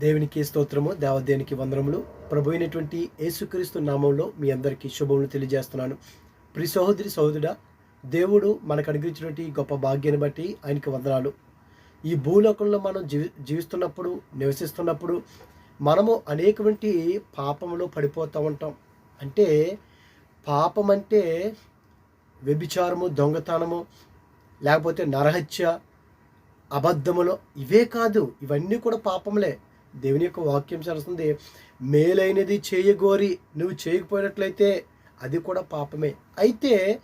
దేవునికి స్తోత్రము దేవదేవునికి వందనములు. ప్రభు అయినటువంటి యేసుక్రీస్తు నామంలో మీ అందరికీ శుభములు తెలియజేస్తున్నాను. ప్రి సహోదరి సహోదరుడా దేవుడు మనకు అనుగ్రహించినటువంటి గొప్ప భాగ్యాన్ని బట్టి ఆయనకి వందనాలు. ఈ భూలోకంలో మనం జీవి జీవిస్తున్నప్పుడు నివసిస్తున్నప్పుడు మనము అనేకమంటి పాపంలో పడిపోతూ ఉంటాం. అంటే పాపం అంటే వ్యభిచారము దొంగతనము లేకపోతే నరహత్య అబద్ధములు ఇవే కాదు. ఇవన్నీ కూడా పాపములే. దేవుని యొక్క వాక్యం చేస్తుంది మేలైనది చేయగోరి నువ్వు చేయకపోయినట్లయితే అది కూడా పాపమే. అయితే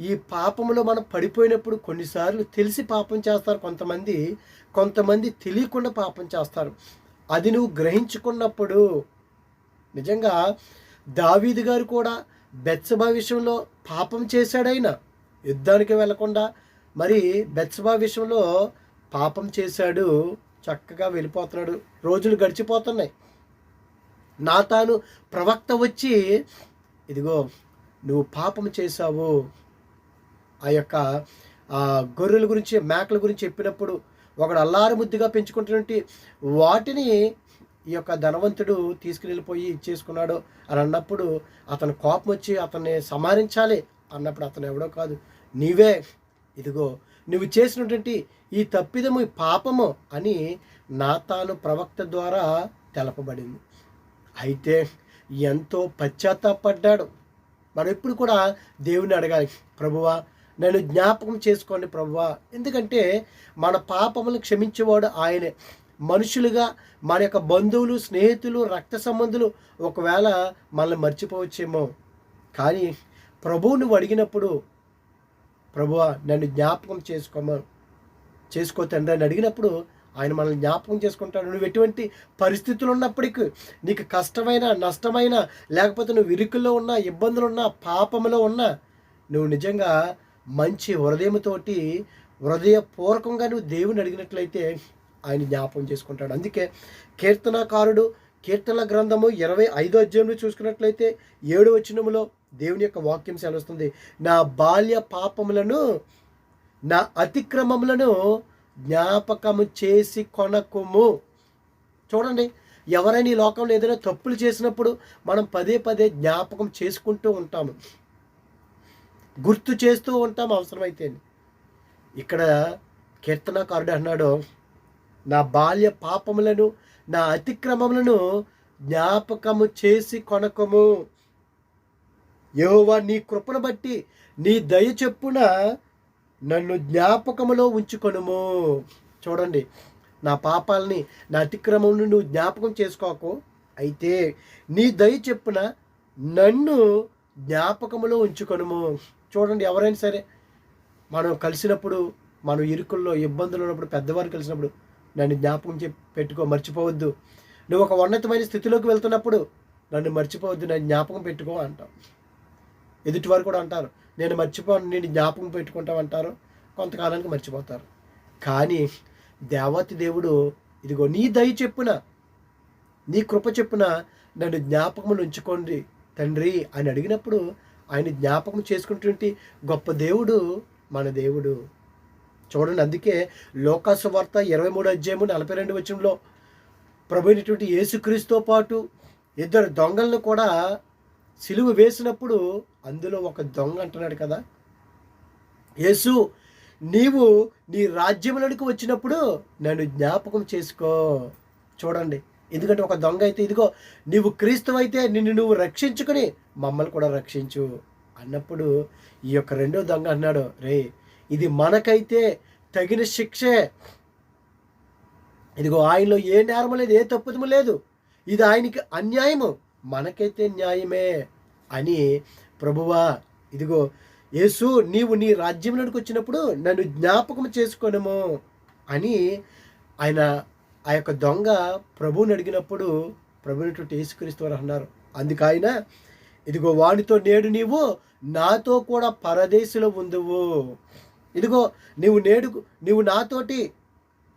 ఈ పాపంలో మనం పడిపోయినప్పుడు కొన్నిసార్లు తెలిసి పాపం చేస్తారు కొంతమంది కొంతమంది తెలియకుండా పాపం చేస్తారు. అది నువ్వు గ్రహించుకున్నప్పుడు నిజంగా దావీది గారు కూడా బెత్సభా విషయంలో పాపం చేశాడైనా యుద్ధానికి వెళ్ళకుండా మరి బెత్సభా విషయంలో పాపం చేశాడు చక్కగా వెళ్ళిపోతున్నాడు. రోజులు గడిచిపోతున్నాయి. నా తాను ప్రవక్త వచ్చి ఇదిగో నువ్వు పాపం చేశావు. ఆ యొక్క గొర్రెల గురించి మేకల గురించి చెప్పినప్పుడు ఒకడు అల్లారు ముద్దుగా పెంచుకుంటున్నటువంటి వాటిని ఈ యొక్క ధనవంతుడు తీసుకుని వెళ్ళిపోయి ఇచ్చేసుకున్నాడు అని అన్నప్పుడు అతను కోపం వచ్చి అతన్ని సమారించాలి అన్నప్పుడు అతను ఎవడో కాదు నీవే ఇదిగో నువ్వు చేసినటువంటి ఈ తప్పిదము ఈ పాపము అని నాతాను ప్రవక్త ద్వారా తెలపబడింది. అయితే ఎంతో పశ్చాత్తాపడ్డాడు. మనం ఎప్పుడు కూడా దేవుని అడగాలి ప్రభువా నన్ను జ్ఞాపకం చేసుకోండి ప్రభువా. ఎందుకంటే మన పాపములను క్షమించేవాడు ఆయనే. మనుషులుగా మన యొక్క బంధువులు స్నేహితులు రక్త సంబంధులు ఒకవేళ మనల్ని మర్చిపోవచ్చేమో. కానీ ప్రభువు నువ్వు అడిగినప్పుడు ప్రభువా నన్ను జ్ఞాపకం చేసుకోమను. చేసుకో తండ్రి అని అడిగినప్పుడు ఆయన మనల్ని జ్ఞాపకం చేసుకుంటాడు. నువ్వు ఎటువంటి పరిస్థితులు ఉన్నప్పటికీ నీకు కష్టమైన నష్టమైన లేకపోతే నువ్వు ఇరుకుల్లో ఉన్నా ఇబ్బందులు ఉన్నా పాపములో ఉన్నా నువ్వు నిజంగా మంచి హృదయంతోటి హృదయపూర్వకంగా నువ్వు దేవుని అడిగినట్లయితే ఆయన జ్ఞాపకం చేసుకుంటాడు. అందుకే కీర్తనకారుడు కీర్తన గ్రంథము ఇరవై ఐదో అధ్యాయంలో చూసుకున్నట్లయితే ఏడు వచనములో దేవుని యొక్క వాక్యం సెలవుస్తుంది. నా బాల్య పాపములను నా అతిక్రమములను జ్ఞాపకము చేసి కొనకుము. చూడండి ఎవరైనా ఈ లోకంలో ఏదైనా తప్పులు చేసినప్పుడు మనం పదే పదే జ్ఞాపకం చేసుకుంటూ ఉంటాము. గుర్తు చేస్తూ ఉంటాం అవసరమైతే. ఇక్కడ కీర్తనకారుడు అన్నాడు నా బాల్య పాపములను నా అతిక్రమములను జ్ఞాపకము చేసి కొనకము. యెహోవా నీ కృపను బట్టి నీ దయ చెప్పున నన్ను జ్ఞాపకములో ఉంచుకొనుము. చూడండి నా పాపాలని నా అతిక్రమం నువ్వు జ్ఞాపకం చేసుకోకు. అయితే నీ దయ చెప్పున నన్ను జ్ఞాపకములో ఉంచుకొనుము. చూడండి ఎవరైనా సరే మనం కలిసినప్పుడు మనం ఇరుకుల్లో ఇబ్బందులు ఉన్నప్పుడు పెద్దవారు కలిసినప్పుడు నన్ను జ్ఞాపకం చెప్పి పెట్టుకో మర్చిపోవద్దు. నువ్వు ఒక ఉన్నతమైన స్థితిలోకి వెళ్తున్నప్పుడు నన్ను మర్చిపోవద్దు నన్ను జ్ఞాపకం పెట్టుకో అంటాం. ఎదుటివారు కూడా అంటారు నేను మర్చిపోను నేను జ్ఞాపకం పెట్టుకుంటాం అంటారు కొంతకాలానికి మర్చిపోతారు. కానీ దేవతి దేవుడు ఇదిగో నీ దయ చెప్పున నీ కృప చెప్పున నన్ను జ్ఞాపకములు ఉంచుకోండి తండ్రి అని అడిగినప్పుడు ఆయన జ్ఞాపకం చేసుకుంటుంటే గొప్ప దేవుడు మన దేవుడు. చూడండి అందుకే లోకాసు వార్త ఇరవై మూడు అధ్యాయము నలభై రెండు వచ్చంలో ప్రభు అయినటువంటి యేసుక్రీస్తుతో పాటు ఇద్దరు దొంగలను కూడా సిలువ వేసినప్పుడు అందులో ఒక దొంగ అంటున్నాడు కదా. యేసు నీవు నీ రాజ్యములకు వచ్చినప్పుడు నన్ను జ్ఞాపకం చేసుకో. చూడండి ఎందుకంటే ఒక దొంగ అయితే ఇదిగో నీవు క్రీస్తు అయితే నిన్ను నువ్వు రక్షించుకొని మమ్మల్ని కూడా రక్షించు అన్నప్పుడు ఈ యొక్క రెండో దొంగ అన్నాడు రే ఇది మనకైతే తగిన శిక్షే. ఇదిగో ఆయనలో ఏ నేరము లేదు ఏ తప్పుదము లేదు. ఇది ఆయనకి అన్యాయము. మనకైతే న్యాయమే అని ప్రభువా ఇదిగో యేసు నీవు నీ రాజ్యంలోకి వచ్చినప్పుడు నన్ను జ్ఞాపకం చేసుకోనము అని ఆయన ఆ యొక్క దొంగ ప్రభువుని అడిగినప్పుడు ప్రభునటువంటి యేసుక్రీస్తు వారు అన్నారు. అందుకు ఆయన ఇదిగో వాడితో నేడు నీవు నాతో కూడా పరదేశంలో ఉందువు. ఇదిగో నీవు నేడు నీవు నాతోటి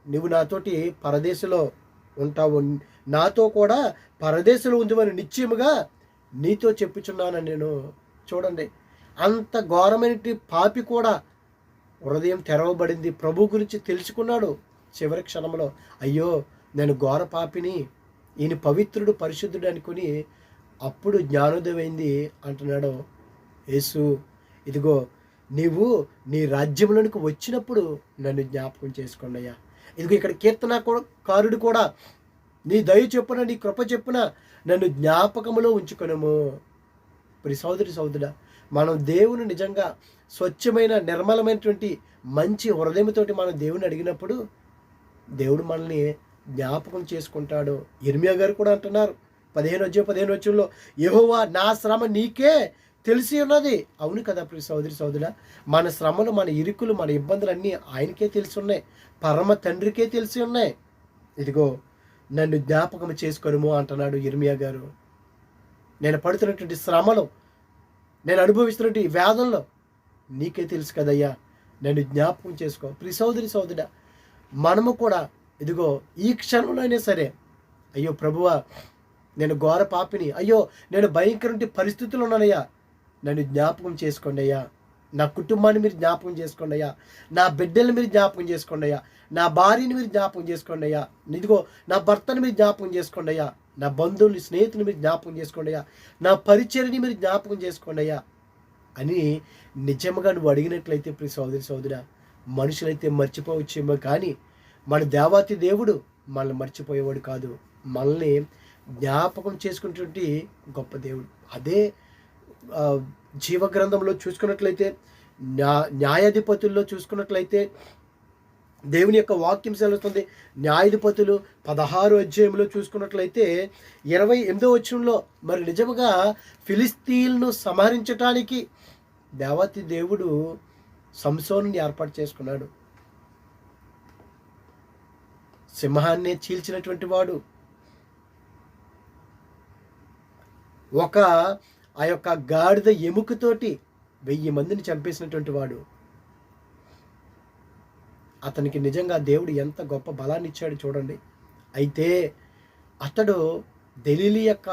నువ్వు నాతోటి పరదేశంలో ఉంటావు. నాతో కూడా పరదేశంలో ఉందిమని నిశ్చయముగా నీతో చెప్పుచున్నాను నేను చూడండి. అంత ఘోరమైన పాపి కూడా హృదయం తెరవబడింది. ప్రభు గురించి తెలుసుకున్నాడు చివరి క్షణంలో. అయ్యో నేను ఘోర పాపిని ఈయన పవిత్రుడు పరిశుద్ధుడు అనుకుని అప్పుడు జ్ఞానోదయమైంది అంటున్నాడు యేసు. ఇదిగో నీవు నీ రాజ్యంలోనికి వచ్చినప్పుడు నన్ను జ్ఞాపకం చేసుకోండి అయ్యా. ఇదిగో ఇక్కడ కీర్తన కూడా- కారుడు కూడా నీ దయ చెప్పున నీ కృప చెప్పున నన్ను జ్ఞాపకములో ఉంచుకొనము. ఇప్పుడు సోదరి సోదరుడ మనం దేవుని నిజంగా స్వచ్ఛమైన నిర్మలమైనటువంటి మంచి హృదయంతోటి మనం దేవుని అడిగినప్పుడు దేవుడు మనల్ని జ్ఞాపకం చేసుకుంటాడు. ఇర్మియా గారు కూడా అంటున్నారు పదిహేను వచ్చే పదిహేను వచ్చంలో యహోవా నా శ్రమ నీకే తెలిసి ఉన్నది. అవును కదా ప్రియ సోదరి సోదరుడ మన శ్రమలు మన ఇరుకులు మన ఇబ్బందులు అన్నీ ఆయనకే తెలిసి ఉన్నాయి పరమ తండ్రికే తెలిసి ఉన్నాయి. ఇదిగో నన్ను జ్ఞాపకం చేసుకొనుము అంటున్నాడు ఇర్మియా గారు. నేను పడుతున్నటువంటి శ్రమలు నేను అనుభవిస్తున్నటువంటి ఈ నీకే తెలుసు కదయ్యా నన్ను జ్ఞాపకం చేసుకో. ప్రియ సోదరి మనము కూడా ఇదిగో ఈ క్షణంలో అయినా సరే. అయ్యో ప్రభువా నేను ఘోర పాపిని అయ్యో నేను భయంకరంటి పరిస్థితులు ఉన్నానయ్యా నన్ను జ్ఞాపకం చేసుకోండి అయ్యా. నా కుటుంబాన్ని మీరు జ్ఞాపకం చేసుకోండి అయ్యా. నా బిడ్డల్ని మీరు జ్ఞాపకం చేసుకోండి అయ్యా. నా భార్యని మీరు జ్ఞాపకం చేసుకోండి అయ్యా. ఇదిగో నా భర్తని మీరు జ్ఞాపకం చేసుకోండి అయ్యా. నా బంధువులు స్నేహితులు మీరు జ్ఞాపకం చేసుకోండి అయ్యా. నా పరిచయని మీరు జ్ఞాపకం చేసుకోండి అయ్యా. అని నిజంగా నువ్వు అడిగినట్లయితే ప్రియ సోదరి సోదర మనుషులైతే మర్చిపోవచ్చేమో కానీ మన దేవాతి దేవుడు మనల్ని మర్చిపోయేవాడు కాదు. మనల్ని జ్ఞాపకం చేసుకునేటువంటి గొప్ప దేవుడు. అదే జీవగ్రంథంలో చూసుకున్నట్లయితే న్యా న్యాయాధిపతుల్లో చూసుకున్నట్లయితే దేవుని యొక్క వాక్యం సెలవుతుంది. న్యాయాధిపతులు పదహారు అధ్యాయంలో చూసుకున్నట్లయితే ఇరవై ఎనిమిదో వచ్చంలో మరి నిజముగా ఫిలిస్తీన్ను సంహరించటానికి దేవతి దేవుడు సంసోనుని ఏర్పాటు చేసుకున్నాడు. సింహాన్ని చీల్చినటువంటి వాడు. ఒక ఆ యొక్క గాడిద ఎముకతోటి వెయ్యి మందిని చంపేసినటువంటి వాడు. అతనికి నిజంగా దేవుడు ఎంత గొప్ప బలాన్ని ఇచ్చాడు చూడండి. అయితే అతడు దెలీలి యొక్క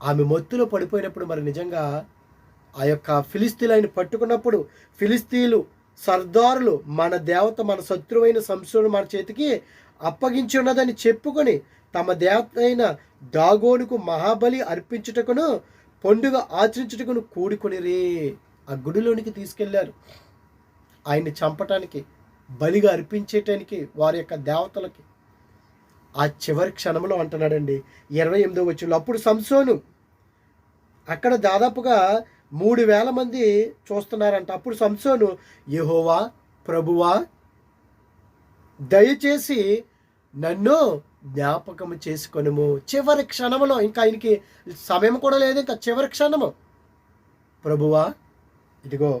ఆమె మొత్తులో పడిపోయినప్పుడు మరి నిజంగా ఆ యొక్క ఫిలిస్తీన్లు పట్టుకున్నప్పుడు ఫిలిస్తీన్లు సర్దారులు మన దేవత మన శత్రువైన సంశుడు మన చేతికి అప్పగించి ఉన్నదని చెప్పుకొని తమ దేవత అయిన దాగోనుకు మహాబలి అర్పించుటకును పండుగ ఆచరించుటకును కూడుకొనిరి. ఆ గుడిలోనికి తీసుకెళ్ళారు. ఆయన్ని చంపటానికి బలిగా అర్పించేటానికి వారి యొక్క దేవతలకి. ఆ చివరి క్షణంలో అంటున్నాడండి ఇరవై ఎనిమిదో వచ్చిన అప్పుడు సంసోను అక్కడ దాదాపుగా మూడు వేల మంది చూస్తున్నారంట. అప్పుడు సంసోను యహోవా ప్రభువా దయచేసి నన్ను జ్ఞాపకము చేసుకొనుము. చివరి క్షణములో ఇంకా ఆయనకి సమయం కూడా లేదు ఇంకా చివరి క్షణము. ప్రభువా ఇదిగో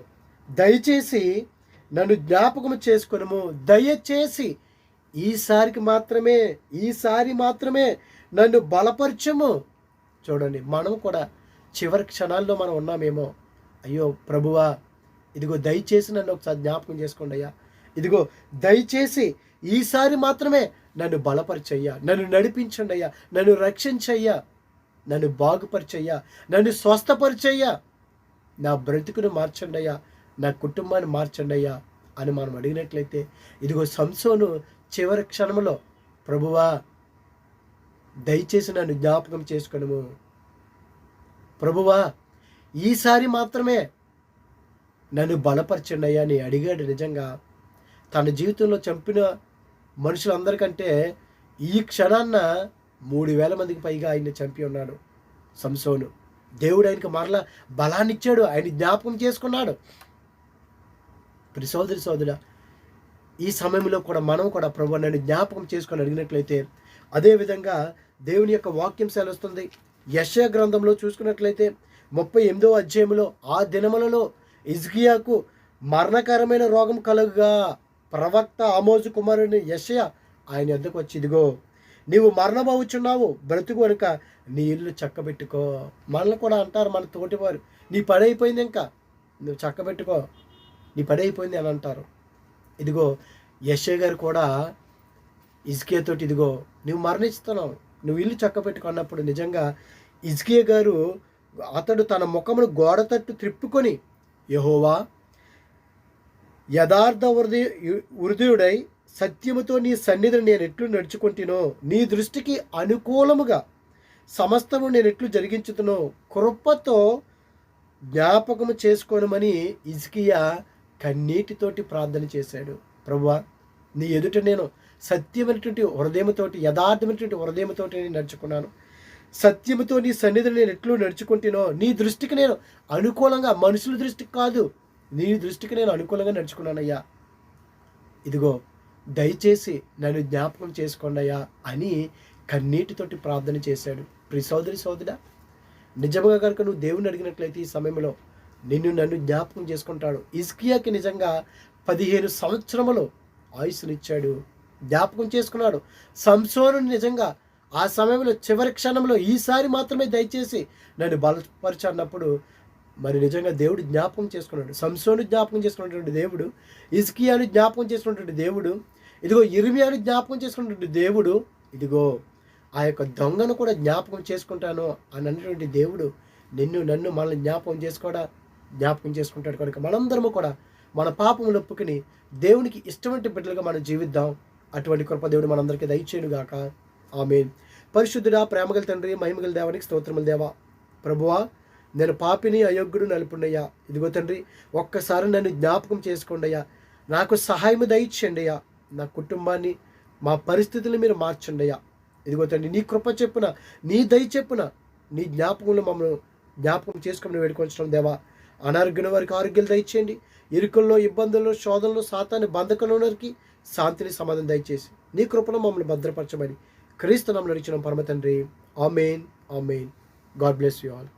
దయచేసి నన్ను జ్ఞాపకము చేసుకొనుము. దయచేసి ఈసారికి మాత్రమే ఈసారి మాత్రమే నన్ను బలపరచము. చూడండి మనం కూడా చివరి క్షణాల్లో మనం ఉన్నామేమో. అయ్యో ప్రభువా ఇదిగో దయచేసి నన్ను ఒకసారి జ్ఞాపకం చేసుకోండి అయ్యా. ఇదిగో దయచేసి ఈసారి మాత్రమే నన్ను బలపరిచయ్యా నన్ను నడిపించండి అయ్యా నన్ను రక్షించయ్యా నన్ను బాగుపరిచయ్యా నన్ను స్వస్థపరిచయ్యా. నా బ్రతుకును మార్చండి అయ్యా నా కుటుంబాన్ని మార్చండి అయ్యా అని మనం అడిగినట్లయితే ఇదిగో సంసోను చివరి క్షణంలో ప్రభువా దయచేసి నన్ను జ్ఞాపకం చేసుకొనుము. ప్రభువా ఈసారి మాత్రమే నన్ను బలపరచండి అయ్యా అని అడిగాడు నిజంగా. తన జీవితంలో చంపిన మనుషులందరికంటే ఈ క్షణాన్న మూడు వేల మందికి పైగా ఆయన చంపి ఉన్నాడు సంసోను. దేవుడు ఆయనకు మరలా బలాన్ని ఇచ్చాడు ఆయన జ్ఞాపకం చేసుకున్నాడు. ప్రి సోదరి సోదరుడా ఈ సమయంలో కూడా మనం కూడా ప్రభు నన్ను జ్ఞాపకం చేసుకొని అడిగినట్లయితే అదేవిధంగా దేవుని యొక్క వాక్యం సెలవుస్తుంది. యశ గ్రంథంలో చూసుకున్నట్లయితే ముప్పై ఎనిమిదో అధ్యాయంలో ఆ దినములలో ఇజ్కియాకు మరణకరమైన రోగం కలుగుగా. ప్రవక్త ఆమోజు కుమారుని యశయ ఆయన ఎద్దకు వచ్చి ఇదిగో నీవు మరణమవుచున్నావు బ్రతుకు కనుక నీ ఇల్లు చక్కబెట్టుకో. మనల్ని కూడా అంటారు మన తోటివారు. నీ పని అయిపోయింది ఇంకా నువ్వు చక్కబెట్టుకో నీ పని అయిపోయింది అని అంటారు. ఇదిగో యశయ్ గారు కూడా ఇజ్కియాతోటి ఇదిగో నువ్వు మరణిస్తున్నావు నువ్వు ఇల్లు చక్కబెట్టుకున్నప్పుడు నిజంగా ఇజ్కియా గారు అతడు తన ముఖమును గోడ తట్టు త్రిప్పుకొని యహోవా యథార్థ హృదయ హృదయుడై సత్యముతో నీ సన్నిధిని నేను ఎట్లు నడుచుకుంటునో నీ దృష్టికి అనుకూలముగా సమస్తము నేను ఎట్లు జరిగించుతునో కృపతో జ్ఞాపకము చేసుకోనమని ఇజ్కియా కన్నీటితోటి ప్రార్థన చేశాడు. ప్రభువా నీ ఎదుట నేను సత్యమైనటువంటి హృదయముతోటి యథార్థమైనటువంటి హృదయముతోటి నేను నడుచుకున్నాను. సత్యముతో నీ సన్నిధిని నేను ఎట్లు నడుచుకుంటునో నీ దృష్టికి నేను అనుకూలంగా మనుషుల దృష్టికి కాదు నీ దృష్టికి నేను అనుకూలంగా నడుచుకున్నానయ్యా. ఇదిగో దయచేసి నన్ను జ్ఞాపకం చేసుకోండి అయ్యా అని కన్నీటితోటి ప్రార్థన చేశాడు. ప్రి సోదరి సోదరా నిజంగా కనుక నువ్వు దేవుని అడిగినట్లయితే ఈ సమయంలో నిన్ను నన్ను జ్ఞాపకం చేసుకుంటాడు. ఇస్కియాకి నిజంగా పదిహేను సంవత్సరములు ఆయుస్సునిచ్చాడు. జ్ఞాపకం చేసుకున్నాడు. సంసోను నిజంగా ఆ సమయంలో చివరి క్షణంలో ఈసారి మాత్రమే దయచేసి నన్ను బలపరచన్నప్పుడు మరి నిజంగా దేవుడు జ్ఞాపకం చేసుకున్నాడు సంసోను జ్ఞాపకం చేసుకున్నటువంటి దేవుడు ఇస్కియాను జ్ఞాపకం చేసుకున్నటువంటి దేవుడు ఇదిగో ఇరిమియాను జ్ఞాపకం చేసుకున్నటువంటి దేవుడు ఇదిగో ఆ యొక్క దొంగను కూడా జ్ఞాపకం చేసుకుంటాను అని అన్నటువంటి దేవుడు నిన్ను నన్ను మనల్ని జ్ఞాపకం చేసుకోడా? జ్ఞాపకం చేసుకుంటాడు కనుక మనందరము కూడా మన పాపములు ఒప్పుకుని దేవునికి ఇష్టమైన బిడ్డలుగా మనం జీవిద్దాం. అటువంటి కృప దేవుడు మనందరికీ దయచేయుగాక ఆమె పరిశుద్ధుడా ప్రేమగల తండ్రి మహిమగల దేవానికి స్తోత్రముల దేవా. ప్రభువా నేను పాపిని అయోగ్యుడు నలుపుండయ్యా. ఇదిగో తండ్రి ఒక్కసారి నన్ను జ్ఞాపకం చేసుకోండి అయ్యా నాకు సహాయం దయచేయండి అయ్యా నా కుటుంబాన్ని మా పరిస్థితులు మీరు మార్చండి అయ్యా ఇదిగో తండ్రి నీ కృప చెప్పున నీ దయ చెప్పున నీ జ్ఞాపకంలో మమ్మల్ని జ్ఞాపకం చేసుకుని వేడుకొంచడం దేవా. అనారోగ్యం వారికి ఆరోగ్యాలు దయచేయండి. ఇరుకుల్లో ఇబ్బందుల్లో శోధనలో సాతాన్ని వారికి శాంతిని సమాధానం దయచేసి నీ కృపను మమ్మల్ని భద్రపరచమని క్రీస్తు నమ్మలు ఇచ్చిన పరమ తండ్రి. Amen amen. God bless you all.